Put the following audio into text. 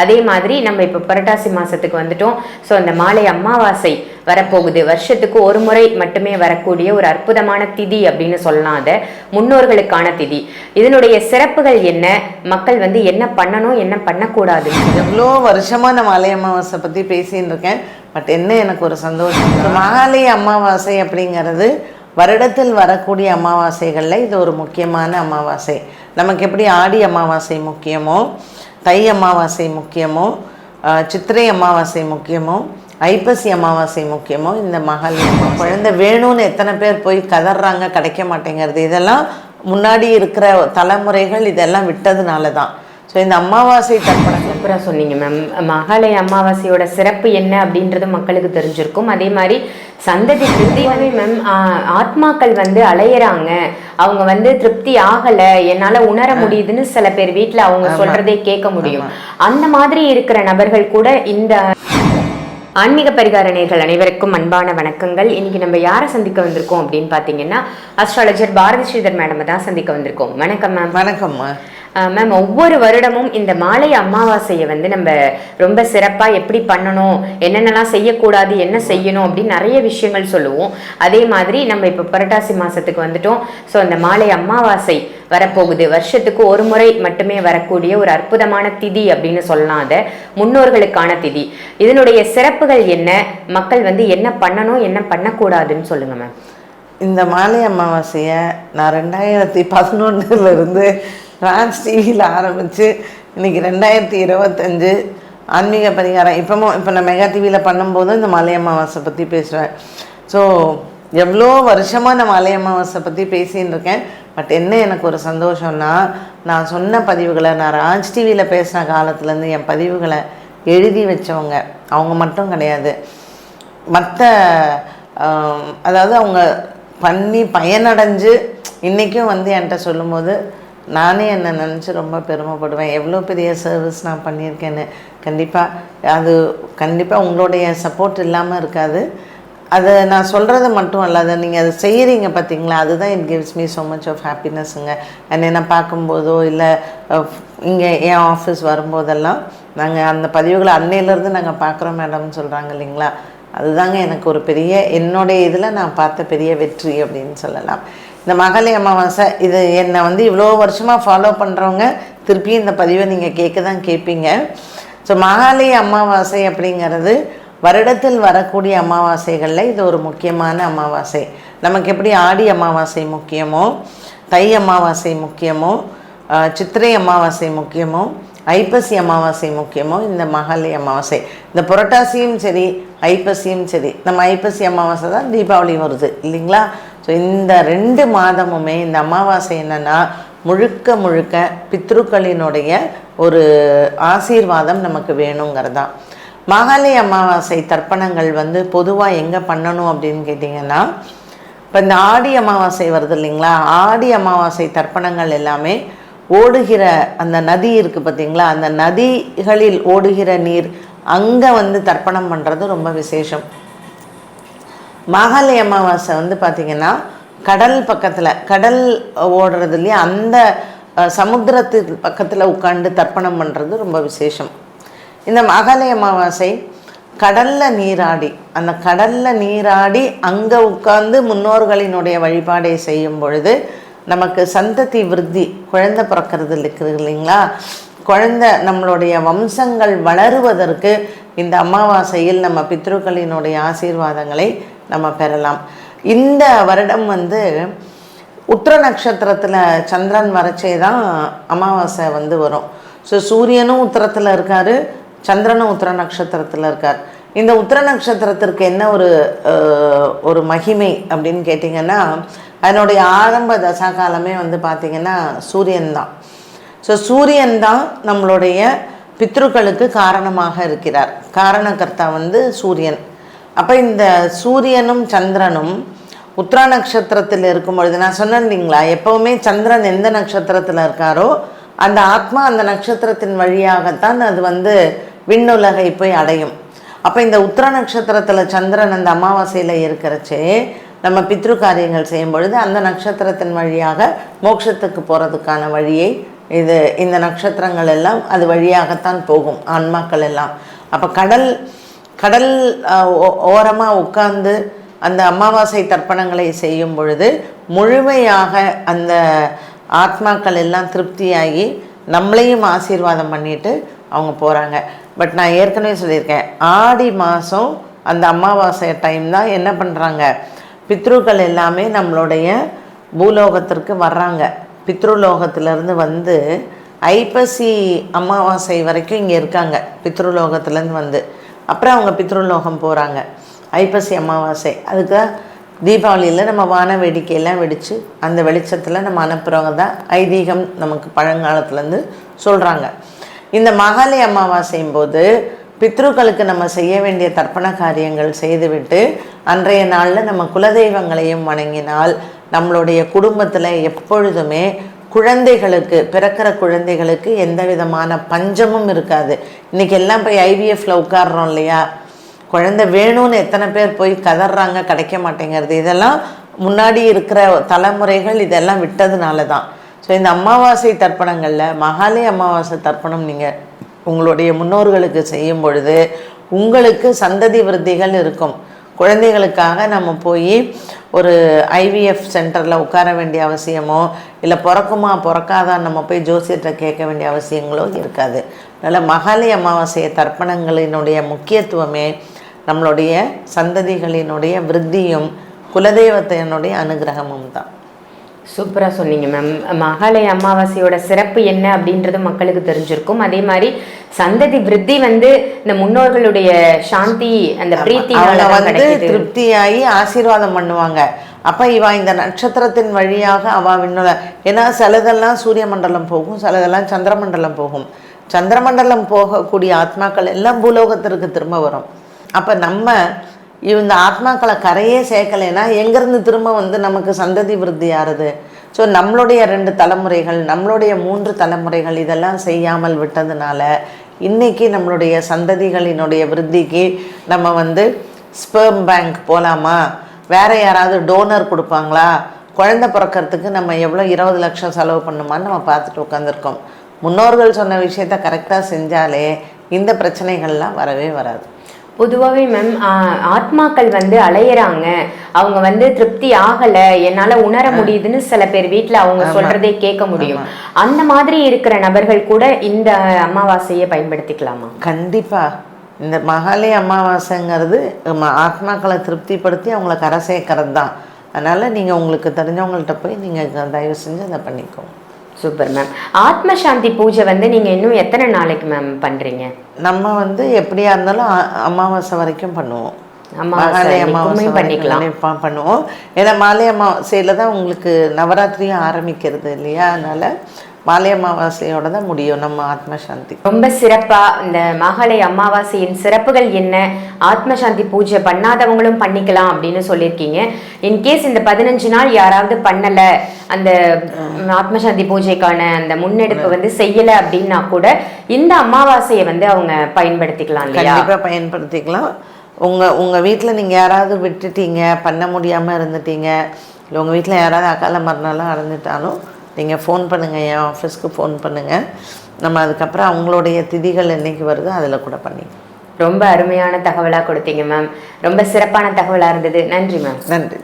அதே மாதிரி நம்ம இப்போ புரட்டாசி மாதத்துக்கு வந்துட்டோம். ஸோ அந்த மாலை அமாவாசை வரப்போகுது. வருஷத்துக்கு ஒரு முறை மட்டுமே வரக்கூடிய ஒரு அற்புதமான திதி அப்படின்னு சொல்லலாம் அதை. முன்னோர்களுக்கான திதி. இதனுடைய சிறப்புகள் என்ன? மக்கள் வந்து என்ன பண்ணணும் என்ன பண்ணக்கூடாது எவ்வளோ வருஷமாக நான் மாலை அமாவாசை பற்றி பேசின்னு இருக்கேன் பட் என்ன எனக்கு ஒரு சந்தோஷம்? மாலை அமாவாசை அப்படிங்கிறது வருடத்தில் வரக்கூடிய அமாவாசைகளில் இது ஒரு முக்கியமான அமாவாசை. நமக்கு எப்படி ஆடி அமாவாசை முக்கியமோ தை அமாவாசை முக்கியமோ சித்திரை அமாவாசை முக்கியமோ ஐப்பசி அமாவாசை முக்கியமோ இந்த மகள் குழந்தை வேணும்னு எத்தனை பேர் போய் கதறாங்க கிடைக்க மாட்டேங்கிறது இதெல்லாம் முன்னாடி இருக்கிற தலைமுறைகள் இதெல்லாம் விட்டதுனால தான். ஸோ இந்த அமாவாசை தர்ப்பணங்கள் சூப்பராக சொன்னீங்க மேம். மகளை அமாவாசையோட சிறப்பு என்ன அப்படின்றது மக்களுக்கு தெரிஞ்சிருக்கும். அதே மாதிரி சந்ததி திருப்தியாவே மேம் ஆத்மாக்கள் வந்து அலையறாங்க. அவங்க வந்து திருப்தி ஆகல என்னால உணர முடியுதுன்னு சில பேர் வீட்ல அவங்க சொல்றதே கேட்க முடியும். அந்த மாதிரி இருக்கிற நபர்கள் கூட இந்த ஆன்மீக பரிகார நேர்கள் அனைவருக்கும் அன்பான வணக்கங்கள். இன்னைக்கு நம்ம யாரை சந்திக்க வந்திருக்கோம் அப்படின்னு பார்த்தீங்கன்னா அஸ்ட்ராலஜர் பாரதி ஸ்ரீதர் மேடம் தான் சந்திக்க வந்திருக்கோம். வணக்கம் மேம் வணக்கம்மா மேம் ஒவ்வொரு வருடமும் இந்த மாலை அமாவாசையை வந்து நம்ம ரொம்ப சிறப்பாக எப்படி பண்ணணும் என்னென்னலாம் செய்யக்கூடாது என்ன செய்யணும் அப்படின்னு நிறைய விஷயங்கள் சொல்லுவோம். அதே மாதிரி நம்ம இப்போ புரட்டாசி மாதத்துக்கு வந்துட்டோம். ஸோ அந்த மாலை அமாவாசை வரப்போகுது. வருஷத்துக்கு ஒரு முறை மட்டுமே வரக்கூடிய ஒரு அற்புதமான திதி அப்படின்னு சொல்லலாம் அதை. முன்னோர்களுக்கான திதி. இதனுடைய சிறப்புகள் என்ன? மக்கள் வந்து என்ன பண்ணணும் என்ன பண்ணக்கூடாதுன்னு சொல்லுங்க மேம் இந்த மாலை அமாவாசையை நான் ரெண்டாயிரத்தி பதினொன்றுலேருந்து ராஜ் டிவியில் ஆரம்பித்து இன்னைக்கு ரெண்டாயிரத்தி இருபத்தஞ்சு ஆன்மீக பரிகாரம். இப்போவும் இப்போ நான் மெகா டிவியில் பண்ணும்போது இந்த மலை அமாவாசை பற்றி பேசுவேன் ஸோ எவ்வளோ வருஷமாக நான் மலை அமாவாசை பற்றி பேசின்னு இருக்கேன். பட் என்ன எனக்கு ஒரு சந்தோஷம்னா நான் சொன்ன பதிவுகளை நான் ராஜ் டிவியில் பேசின காலத்துலேருந்து என் பதிவுகளை எழுதி வச்சவங்க அவங்க மட்டும் கிடையாது. மற்ற அதாவது அவங்க பண்ணி பயனடைஞ்சு இன்றைக்கும் வந்து என்கிட்ட சொல்லும்போது நானே என்னை நினச்சி ரொம்ப பெருமைப்படுவேன். எவ்வளோ பெரிய சர்வீஸ் நான் பண்ணியிருக்கேன்னு. கண்டிப்பாக அது கண்டிப்பாக உங்களுடைய சப்போர்ட் இல்லாமல் இருக்காது. அதை நான் சொல்கிறது மட்டும் அல்லாத நீங்கள் அதை செய்கிறீங்க பார்த்தீங்களா அதுதான் it gives me so much of ஹாப்பினஸ்ஸுங்க என்னை நான் பார்க்கும்போதோ இல்லை இங்கே என் ஆஃபீஸ் வரும்போதெல்லாம் நாங்கள் அந்த பதிவுகளை அன்னையிலேருந்து நாங்கள் பார்க்குறோம் மேடம்னு சொல்கிறாங்க இல்லைங்களா? அதுதாங்க எனக்கு ஒரு பெரிய என்னுடைய இதில் நான் பார்த்த பெரிய வெற்றி அப்படின்னு சொல்லலாம். இந்த மகளி அமாவாசை இது என்னை வந்து இவ்வளோ வருஷமாக ஃபாலோ பண்ணுறவங்க திருப்பியும் இந்த பதிவை நீங்கள் கேட்க தான் கேட்பீங்க. ஸோ மகாலி அமாவாசை அப்படிங்கிறது வருடத்தில் வரக்கூடிய அமாவாசைகளில் இது ஒரு முக்கியமான அமாவாசை. நமக்கு எப்படி ஆடி அமாவாசை முக்கியமோ தை அமாவாசை முக்கியமோ சித்திரை அமாவாசை முக்கியமோ ஐப்பசி அமாவாசை முக்கியமோ இந்த மகாலி அமாவாசை. இந்த புரட்டாசியும் சரி ஐப்பசியும் சரி நம்ம ஐப்பசி அமாவாசை தான் தீபாவளி வருது இல்லைங்களா? ஸோ இந்த ரெண்டு மாதமுமே இந்த அமாவாசை என்னென்னா முழுக்க முழுக்க பித்ருக்களினுடைய ஒரு ஆசீர்வாதம் நமக்கு வேணுங்கிறது. தான் அமாவாசை தர்ப்பணங்கள் வந்து பொதுவாக எங்கே பண்ணணும் அப்படின்னு கேட்டிங்கன்னா இப்போ இந்த ஆடி அமாவாசை வருது இல்லைங்களா? ஆடி அமாவாசை தர்ப்பணங்கள் எல்லாமே ஓடுகிற அந்த நதி இருக்குது பார்த்தீங்களா அந்த நதிகளில் ஓடுகிற நீர் அங்கே வந்து தர்ப்பணம் பண்ணுறது ரொம்ப விசேஷம். மாகாளி அமாவாசை வந்து பார்த்திங்கன்னா கடல் பக்கத்தில் கடல் ஓடுறது இல்லையா? அந்த சமுத்திரத்து பக்கத்தில் உட்காந்து தர்ப்பணம் பண்ணுறது ரொம்ப விசேஷம். இந்த மாகாளி அமாவாசை கடலில் நீராடி அந்த கடலில் நீராடி அங்கே உட்கார்ந்து முன்னோர்களினுடைய வழிபாடை செய்யும் பொழுது நமக்கு சந்ததி விருத்தி குழந்தை பிறக்கிறது இருக்குது இல்லைங்களா? குழந்தை நம்மளுடைய வம்சங்கள் வளருவதற்கு இந்த அமாவாசையில் நம்ம பித்ருக்களினுடைய ஆசீர்வாதங்களை நம்ம பெறலாம். இந்த வருடம் வந்து உத்திர நட்சத்திரத்தில் சந்திரன் வரைச்சே தான் அமாவாசை வந்து வரும். ஸோ சூரியனும் உத்திரத்தில் இருக்கார் சந்திரனும் உத்திர நட்சத்திரத்தில் இருக்கார். இந்த உத்திர நட்சத்திரத்திற்கு என்ன ஒரு ஒரு மகிமை அப்படின்னு கேட்டிங்கன்னா அதனுடைய ஆரம்ப தசா காலமே வந்து பார்த்திங்கன்னா சூரியன் தான் ஸோ சூரியன் தான் நம்மளுடைய பித்ருக்களுக்கு காரணமாக இருக்கிறார். காரணகர்த்தா வந்து சூரியன். அப்போ இந்த சூரியனும் சந்திரனும் உத்ரா நட்சத்திரத்தில் இருக்கும் பொழுது நான் சொன்னேன் இல்லைங்களா எப்போவுமே சந்திரன் எந்த நட்சத்திரத்தில் இருக்காரோ அந்த ஆத்மா அந்த நட்சத்திரத்தின் வழியாகத்தான் அது வந்து விண்ணுலகை போய் அடையும். அப்போ இந்த உத்திர நட்சத்திரத்தில் சந்திரன் அந்த அமாவாசையில் இருக்கிறச்சே நம்ம பித்ரு காரியங்கள் செய்யும் பொழுது அந்த நட்சத்திரத்தின் வழியாக மோட்சத்துக்கு போகிறதுக்கான வழியை இது இந்த நட்சத்திரங்கள் எல்லாம் அது வழியாகத்தான் போகும் ஆன்மாக்கள் எல்லாம். அப்போ கடல் கடல் ஓரமாக உட்கார்ந்து அந்த அமாவாசை தர்ப்பணங்களை செய்யும் பொழுது முழுமையாக அந்த ஆத்மாக்கள் எல்லாம் திருப்தியாகி நம்மளையும் ஆசீர்வாதம் பண்ணிட்டு அவங்க போகிறாங்க பட் நான் ஏற்கனவே சொல்லியிருக்கேன் ஆடி மாதம் அந்த அமாவாசை டைம் தான் என்ன பண்ணுறாங்க பித்ருக்கள் எல்லாமே நம்மளுடைய பூலோகத்திற்கு வர்றாங்க. பித்ருலோகத்திலேருந்து வந்து ஐப்பசி அமாவாசை வரைக்கும் இங்கே இருக்காங்க. பித்ருலோகத்துலேருந்து வந்து அப்புறம் அவங்க பித்ருலோகம் போகிறாங்க ஐப்பசி அமாவாசை. அதுக்கு தீபாவளியில் நம்ம வான வேடிக்கையெல்லாம் வெடித்து அந்த வெளிச்சத்தில் நம்ம அனுப்புகிறவங்க தான் ஐதீகம் நமக்கு பழங்காலத்துலேருந்து சொல்கிறாங்க இந்த மகாலி அமாவாசையும் போது பித்ருக்களுக்கு நம்ம செய்ய வேண்டிய தர்ப்பண காரியங்கள் செய்துவிட்டு அன்றைய நாளில் நம்ம குலதெய்வங்களையும் வணங்கினால் நம்மளுடைய குடும்பத்தில் எப்பொழுதுமே குழந்தைகளுக்கு பிறக்கிற குழந்தைகளுக்கு எந்த விதமான பஞ்சமும் இருக்காது. இன்றைக்கி எல்லாம் போய் ஐவிஎஃப்ல உட்காடுறோம் இல்லையா? குழந்தை வேணும்னு எத்தனை பேர் போய் கதறாங்க கிடைக்க மாட்டேங்கிறது. இதெல்லாம் முன்னாடி இருக்கிற தலைமுறைகள் இதெல்லாம் விட்டதுனால தான் ஸோ இந்த அமாவாசை தர்ப்பணங்களில் மகாலய அமாவாசை தர்ப்பணம் நீங்கள் உங்களுடைய முன்னோர்களுக்கு செய்யும் பொழுது உங்களுக்கு சந்ததி விருத்திகள் இருக்கும். குழந்தைகளுக்காக நம்ம போய் ஒரு ஐவிஎஃப் சென்டரில் உட்கார வேண்டிய அவசியமோ இல்லை பிறக்குமா பிறக்காதான் நம்ம போய் ஜோசியத்தை கேட்க வேண்டிய அவசியங்களோ இருக்காது. அதனால் மகாலி அமாவாசையை தர்ப்பணங்களினுடைய முக்கியத்துவமே நம்மளுடைய சந்ததிகளினுடைய விருத்தியும் குலதெய்வத்தினுடைய அனுகிரகமும் தான். சூப்பராக சொன்னீங்க மேம். மகாலய அமாவாசையோட சிறப்பு என்ன அப்படின்றது மக்களுக்கு தெரிஞ்சிருக்கும். அதே மாதிரி சந்ததி விருத்தி வந்து இந்த முன்னோர்களுடைய சாந்தி அந்த தான் வந்து திருப்தியாகி ஆசீர்வாதம் பண்ணுவாங்க. அப்ப இவ இந்த நட்சத்திரத்தின் வழியாக அவ விண்ணோட ஏன்னா சிலதெல்லாம் சூரிய மண்டலம் போகும் சிலதெல்லாம் சந்திரமண்டலம் போகும். சந்திரமண்டலம் போகக்கூடிய ஆத்மாக்கள் எல்லாம் பூலோகத்திற்கு திரும்ப வரும். அப்ப நம்ம இந்த ஆத்மாக்களை கரையே சேர்க்கலைன்னா எங்கேருந்து திரும்ப வந்து நமக்கு சந்ததி விருத்தி ஆறுது ஸோ நம்மளுடைய ரெண்டு தலைமுறைகள் நம்மளுடைய மூன்று தலைமுறைகள் இதெல்லாம் செய்யாமல் விட்டதுனால இன்றைக்கி நம்மளுடைய சந்ததிகளினுடைய விருத்திக்கு நம்ம வந்து ஸ்பெர்ம் பேங்க் போகலாமா வேற யாராவது டோனர் கொடுப்பாங்களா? குழந்த பிறக்கறதுக்கு நம்ம எவ்வளோ இருபது லட்சம் செலவு பண்ணுமான்னு நம்ம பார்த்துட்டு உட்காந்துருக்கோம் முன்னோர்கள் சொன்ன விஷயத்த கரெக்டாக செஞ்சாலே இந்த பிரச்சனைகள்லாம் வரவே வராது. பொதுவாகவே மேம் ஆத்மாக்கள் வந்து அலையறாங்க. அவங்க வந்து திருப்தி ஆகல என்னால உணர முடியுதுன்னு சில பேர் வீட்ல அவங்க சொல்றதே கேட்க முடியும். அந்த மாதிரி இருக்கிற நபர்கள் கூட இந்த அமாவாசையை பயன்படுத்திக்கலாமா? கண்டிப்பா. இந்த மகாலய அமாவாசைங்கிறது ஆத்மாக்களை திருப்திப்படுத்தி அவங்கள கரை சேர்க்கறது தான் அதனால் நீங்கள் உங்களுக்கு தெரிஞ்சவங்கள்ட்ட போய் நீங்கள் தயவு செஞ்சு அதை பண்ணிக்கோங்க. சூப்பர் மேம் ஆத்ம சாந்தி பூஜை வந்து நீங்க இன்னும் எத்தனை நாளைக்கு மேம் பண்றீங்க? நம்ம வந்து எப்படியா இருந்தாலும் அமாவாசை வரைக்கும் பண்ணுவோம். அன்னைக்குமே அமாவாசை பண்ணிக்கலாம். பண்ணுவோம். ஏன்னா மாலை அமாவாசையில் தான் உங்களுக்கு நவராத்திரியும் ஆரம்பிக்கிறது இல்லையா? அதனால் மாலை அமாவாசையோட தான் முடியும். நம்ம ஆத்ம சாந்தி ரொம்ப சிறப்பா இந்த மகாலய அமாவாசையின் சிறப்புகள் என்ன? ஆத்ம சாந்தி பூஜை பண்ணாதவங்களும் பண்ணிக்கலாம் அப்படின்னு சொல்லியிருக்கீங்க. இன்கேஸ் இந்த பதினஞ்சு நாள் யாராவது பண்ணல அந்த ம், ஆத்ம சாந்தி பூஜைக்கான அந்த முன்னெடுப்பு வந்து செய்யல அப்படின்னா கூட இந்த அமாவாசையை வந்து அவங்க பயன்படுத்திக்கலாம் இல்லையா? கண்டிப்பாக பயன்படுத்திக்கலாம். உங்கள் உங்கள் வீட்டில் நீங்கள் யாராவது விட்டுட்டீங்க பண்ண முடியாமல் இருந்துட்டீங்க இல்லை உங்கள் வீட்டில் யாராவது அக்கால மறுநாளாக இறந்துட்டாலும் நீங்கள் ஃபோன் பண்ணுங்கள் என் ஆஃபீஸ்க்கு ஃபோன் பண்ணுங்கள் நம்ம அதுக்கப்புறம் அவங்களுடைய திதிகள் என்னைக்கு வருதோ அதில் கூட பண்ணிக்கலாம். ரொம்ப அருமையான தகவலா கொடுத்தீங்க மேம் ரொம்ப சிறப்பான தகவலா இருந்தது. நன்றி மேம் நன்றி.